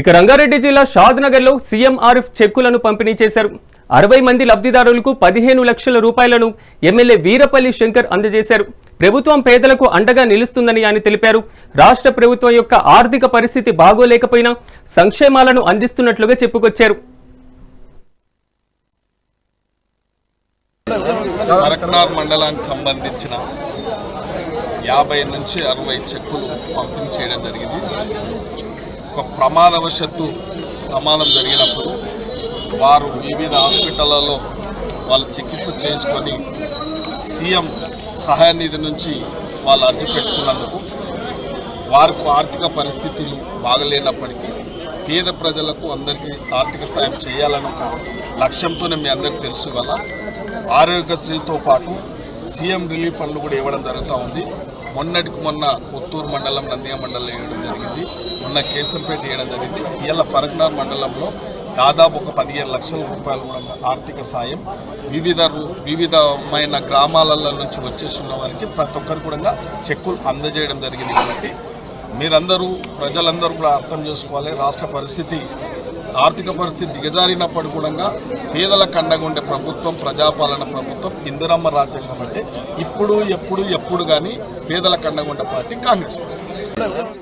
ఇక రంగారెడ్డి జిల్లా షాద్నగర్లో లో సీఎం ఆర్ఎఫ్ చెక్కులను పంపిణీ చేశారు. అరవై మంది లబ్ధిదారులకు పదిహేను లక్షల రూపాయలను ఎమ్మెల్యే వీరపల్లి శంకర్ అందజేశారు. ప్రభుత్వం పేదలకు అండగా నిలుస్తుందని ఆయన తెలిపారు. రాష్ట్ర ప్రభుత్వం యొక్క ఆర్థిక పరిస్థితి బాగోలేకపోయినా సంక్షేమాలను అందిస్తున్నట్లుగా చెప్పుకొచ్చారు. మండలానికి సంబంధించిన యాభై నుంచి అరవై చెక్కులు పంపిణీ చేయడం జరిగింది. ఒక ప్రమాదవశత్తు ప్రమాదం జరిగినప్పుడు వారు వివిధ హాస్పిటళ్ళలో వాళ్ళు చికిత్స చేసుకొని సీఎం సహాయ నిధి నుంచి వాళ్ళు అర్జీ పెట్టుకున్నందుకు వారికి ఆర్థిక పరిస్థితులు బాగలేనప్పటికీ పేద ప్రజలకు అందరికీ ఆర్థిక సాయం చేయాలని ఒక లక్ష్యంతోనే మీ అందరికీ తెలుసు కదా. ఆరోగ్యశ్రీతో పాటు సీఎం రిలీఫ్ ఫండ్లు కూడా ఇవ్వడం జరుగుతూ ఉంది. మొన్నటికి మొన్న పుత్తూరు మండలం నంద్య మండలం వేయడం జరిగింది. మొన్న కేశంపేట చేయడం జరిగింది. ఇవాళ ఫరక్నార్ మండలంలో దాదాపు ఒక పదిహేను లక్షల రూపాయలు కూడా ఆర్థిక సాయం వివిధ వివిధమైన గ్రామాలలో నుంచి వచ్చేసిన వారికి ప్రతి ఒక్కరు కూడా చెక్కులు అందజేయడం జరిగింది కాబట్టి మీరందరూ ప్రజలందరూ కూడా అర్థం చేసుకోవాలి. రాష్ట్ర పరిస్థితి ఆర్థిక పరిస్థితి దిగజారినప్పుడు కూడా పేదల కండగుండే ఉండే ప్రభుత్వం ప్రజాపాలన ప్రభుత్వం ఇందిరమ్మ రాజ్యం కాబట్టి ఇప్పుడు ఎప్పుడు ఎప్పుడు కానీ పేదల కండగుండే పార్టీ కాంగ్రెస్ పార్టీ.